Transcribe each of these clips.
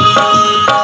Música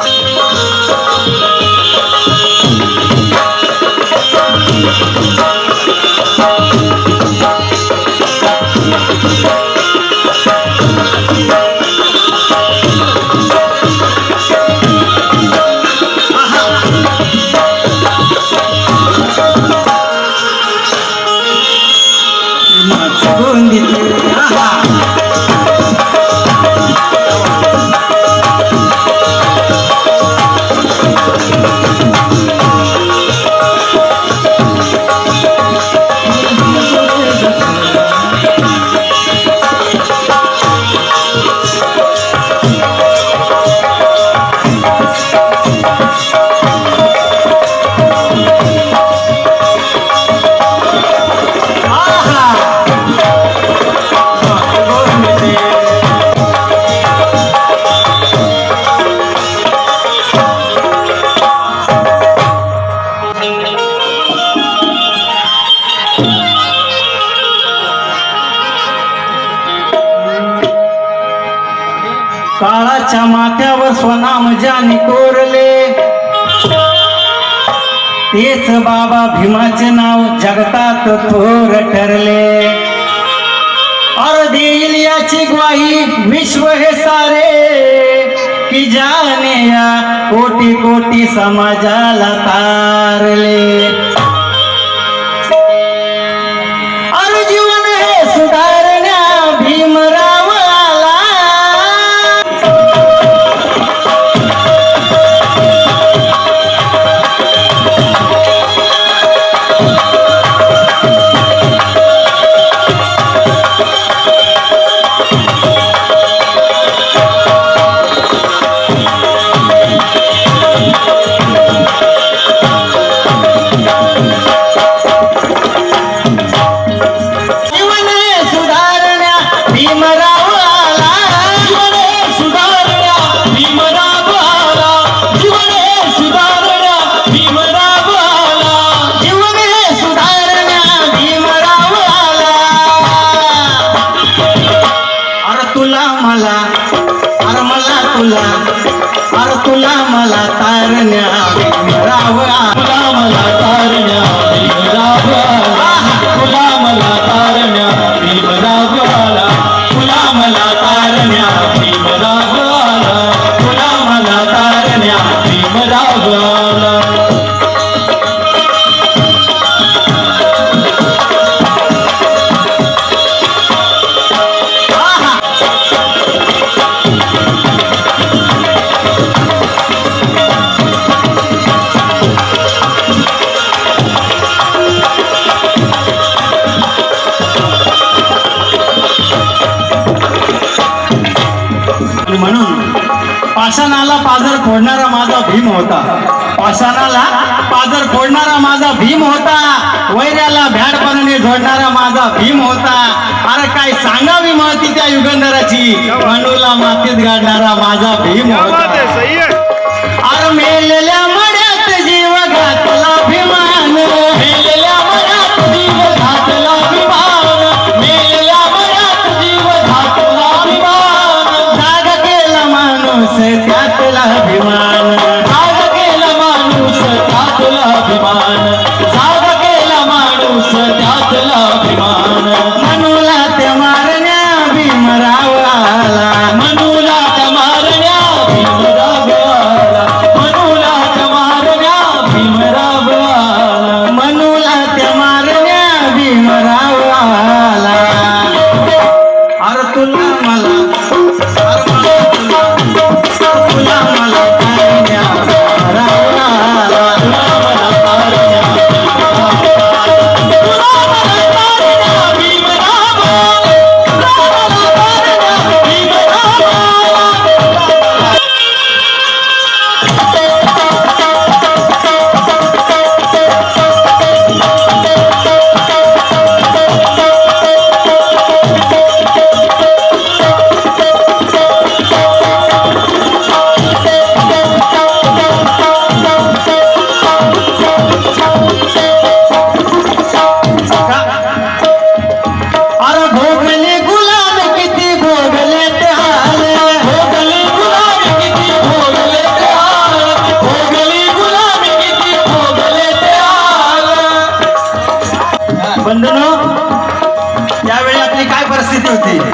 काळाच्या माथ्यावर स्वनाम ज्याने कोरले. तेच बाबा भीमाचे नाव जगतात थोर ठरले. और देईल याची ग्वाही विश्व हे सारे. की जाने या कोटी कोटी समाजाला तारले. तुला मला अर मला तुला अर तुला मला तारण्या भीमराव तुला मला तारण्या भीमराव तुला मला तारण्या भीमराव फोडणारा माझा भीम होता. पाषाणाला पाजर फोडणारा माझा भीम होता. वैऱ्याला भ्याडपणाने झोडणारा माझा भीम होता. अरे काय सांगावी महती त्या युगंधराची? मनूला मातीत गाडणारा माझा भीम होता. अरे मेलेल्या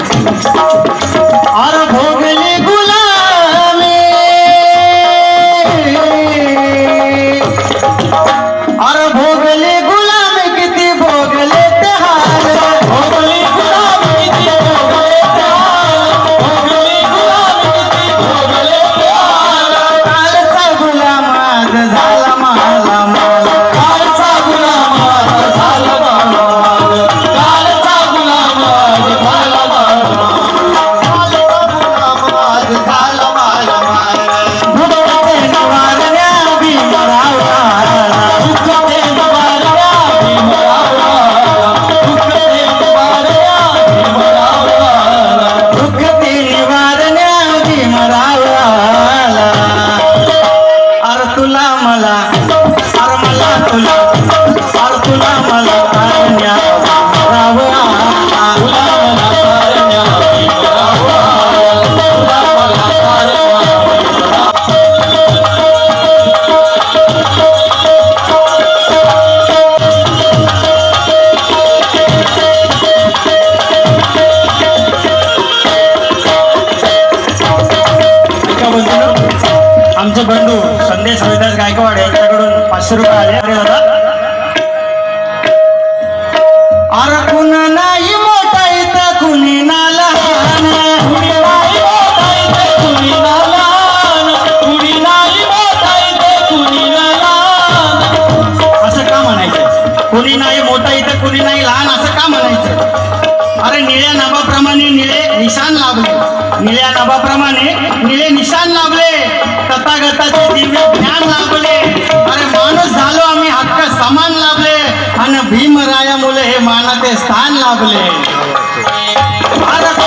Música गायकवाड यांच्याकडून पाचशे रुपये आले. अरे दादा. कुणी नाही इथं कुणी नाही लहान असं का म्हणायचं? अरे निळ्या नाबाप्रमाणे निळे निशाण लाभले. निळ्या नाबाप्रमाणे निळे निशाण लाभले. गटागटाचे दिव्य ज्ञान लाभले. अरे माणूस झालो आम्ही हक्क समान लाभले. आणि भीमरायामुळे हे मानाचे स्थान लाभले. भारत